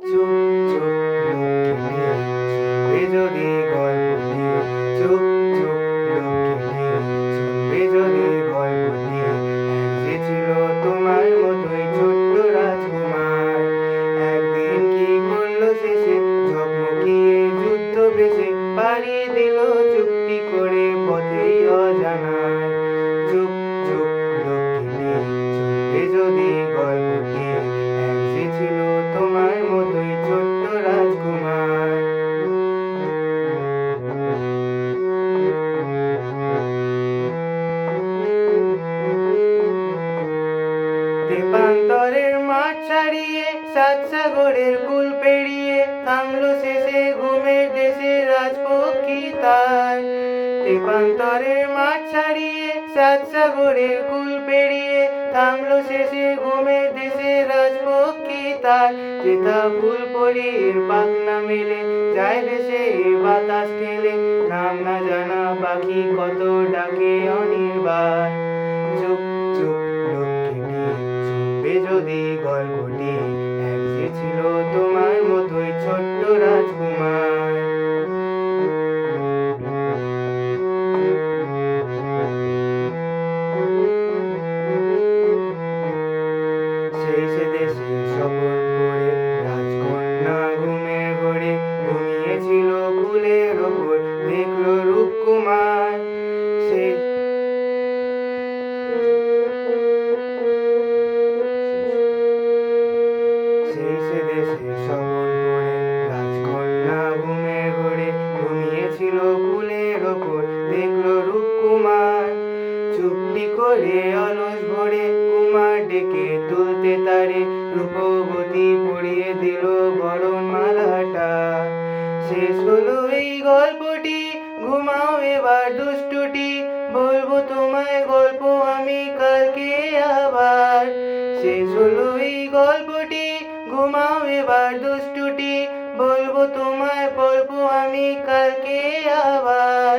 চুপ চুপ লক্ষ্মী শুনবে যদি গল্পটি চুপ চুপ লক্ষ্মী শুনবে যদি তোমার সাত সাগরের কুল পেরিয়ে থামলো শেষে ঘুমের দেশে রাজপক্ষী তাই। দেবান্তরের মাঠ ছাড়িয়ে সাত সাগরের কুল পেরিয়ে থামলো শেষে ঘুমের দেশে রাজপক্ষী তাই। যেথা ফুল পরীর পাখনা মেলে যায় ভেসে বাতাস ঠেলে। নাম না জানা পাখি কত ডাকে অনির্বাণ। চুপ চুপ লক্ষ্মী যদি গল্পটি। যে ছিল তোমার মতোই ছোট্ট রাজকুমার। সেই সে দেশে সফর সে দেশে সফর রাজকন্যা ঘুমে ঘরে, ঘুমিয়েছিল ফুলের ওপর। চুপটি করে অলস ভরে, কুমার ডেকে তুলতে তারে মালাটা। শেষ হলো এই গল্পটি, ঘুমাও এবার দুষ্টুটি, বলব তোমায় গল্প আমি কালকে আবার। শেষ হলো এই গল্পটি ঘুমাও এবার দুষ্টুটি, বলব তোমায়, বলব আমি কালকে আবার।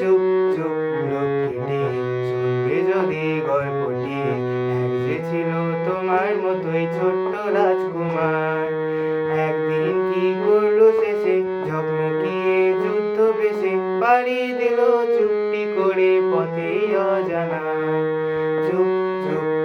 চুপ চুপ লক্ষ্মীটি শুনবে যদি গল্পটি। ছিল তোমার মতোই ছোট্ট রাজকুমার। একদিন কি করল শেষে? ঝকমকিয়ে যুদ্ধ বেশে বাড়ি দিল চুপটি করে পথে অজানায় চুপ চুপ